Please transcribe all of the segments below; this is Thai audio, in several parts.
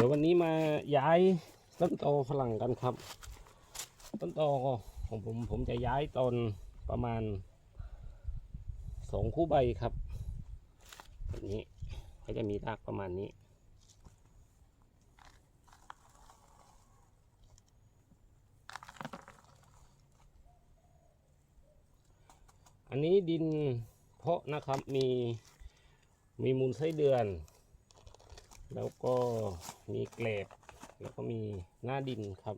ดี๋ยววันนี้มาย้ายต้นตอฝรั่งกันครับ ต้นตอของผมผมจะย้ายตอนประมาณสองคู่ใบครับแบบนี้ก็จะมีรากประมาณนี้ อันนี้ดินเพาะนะครับมีมีมูลไส้เดือน แล้วก็มีเกล็ดแล้วก็มีหน้าดินครับ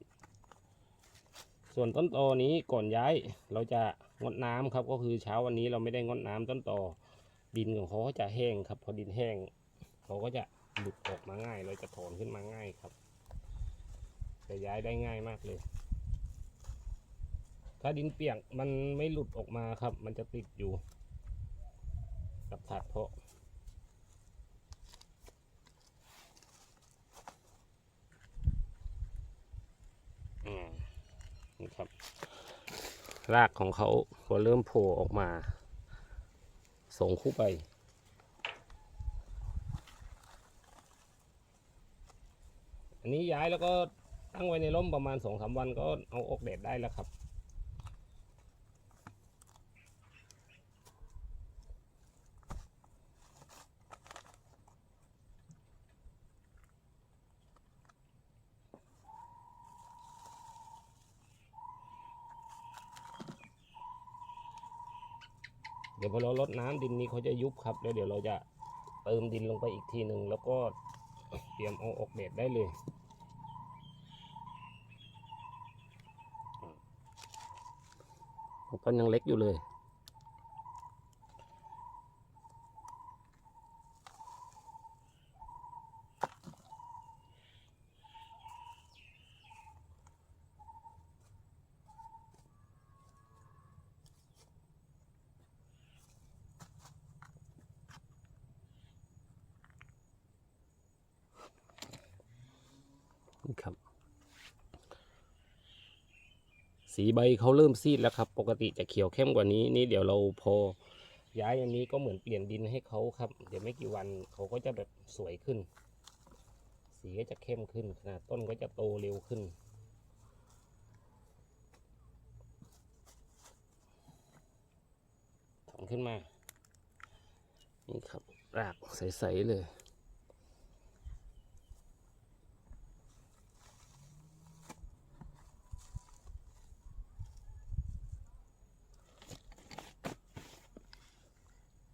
ส่วนต้นตอนี้ก่อนย้ายเราจะงดน้ำครับ ก็คือเช้าวันนี้เราไม่ได้งดน้ำต้นตอดินของเขาก็จะแห้งครับ พอดินแห้งเขาก็จะหลุดออกมาง่าย เราจะถอนขึ้นมาง่ายครับจะย้ายได้ง่ายมากเลย ถ้าดินเปียกมันไม่หลุดออกมาครับ มันจะติดอยู่ กับถาดเพาะ อืมนี่ครับ รากของเขาพอเริ่มโผล่ออกมา ส่งคู่ไป อันนี้ย้ายแล้วก็ตั้งไว้ในร่มประมาณสองสามวันก็เอาออกแดดได้แล้วครับ เดี๋ยวพอเราลดน้ำดินนี้เขาจะยุบครับ แล้วเดี๋ยวเราจะเติมดินลงไปอีกทีหนึ่งแล้วก็เตรียมเอาออกเดดได้เลยต้นยังเล็กอยู่เลย ครับ สีใบเขาเริ่มซีดแล้วครับ ปกติจะเขียวเข้มกว่านี้ นี่เดี๋ยวเราพอย้ายอันนี้ก็เหมือนเปลี่ยนดินให้เขาครับ เดี๋ยวไม่กี่วันเขาก็จะแบบสวยขึ้น สีก็จะเข้มขึ้นขนาดต้นก็จะโตเร็วขึ้นถอนขึ้นมา นี่ครับรากใส ๆ เลย